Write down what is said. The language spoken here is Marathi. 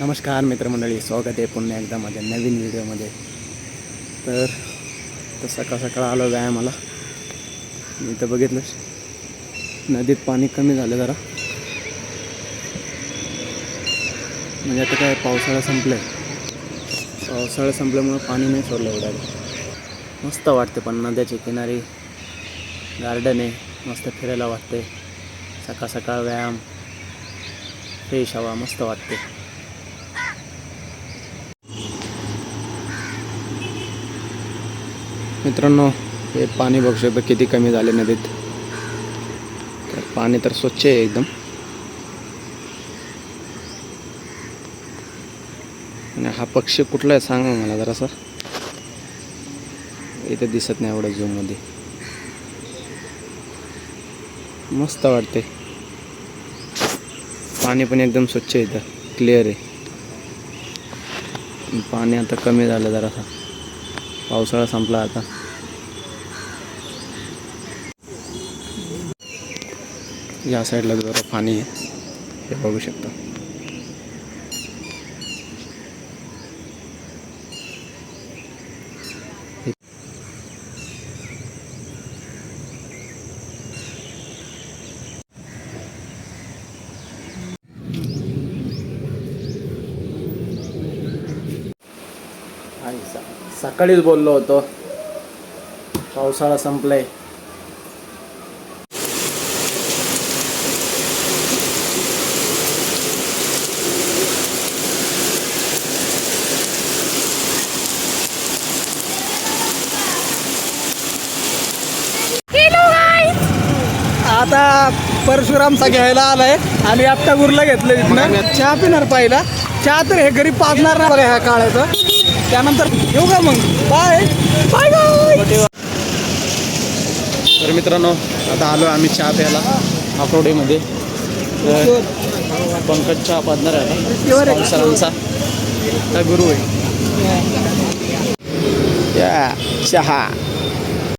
नमस्कार मित्रमंडळी स्वागत आहे पुन्हा एकदा माझ्या नवीन व्हिडिओमध्ये. तर तर सकाळ सकाळ आलो व्यायामाला मी तर बघितलं नदीत पाणी कमी झालं जरा. म्हणजे आता काय पावसाळा संपलं आहे पावसाळा संपल्यामुळं पाणी नाही सोडलं एवढ्या मस्त वाटते पण नद्याच्या किनारी गार्डन आहे. मस्त फिरायला वाटते सकाळ सकाळ व्यायाम फ्रेश हवा मस्त वाटते मित्रांनो हे पाणी बघू शकता किती कमी झाले नदीत. तर पाणी तर स्वच्छ आहे एकदम. आणि हा पक्षी कुठला आहे सांगा मला जरा सर. इथे दिसत नाही एवढं झूममध्ये मस्त वाटते. पाणी पण एकदम स्वच्छ आहे इथं. क्लिअर आहे. पाणी आता कमी झालं जरासा. पावसाळा संपला आता. या साईडला जरा पाणी आहे. हे बघू शकता. आणि सकाळीच बोललो होतो. पावसाळा संपलाय. आता परशुरामचा घ्यायला आलाय आणि आत्ता गुरला घेतलं तिथनं चहा पिणार पाहिला. चहा तर हे घरी पाजणार ना बघा ह्या काळाचं. त्यानंतर येऊ का मग? बाय. Bye bye. तर मित्रांनो आता आलो आम्ही चहा प्यायला अकोडीमध्ये तर पंकज चहा पाजणार आहे सरांचा हा गुरु आहे. या चहा.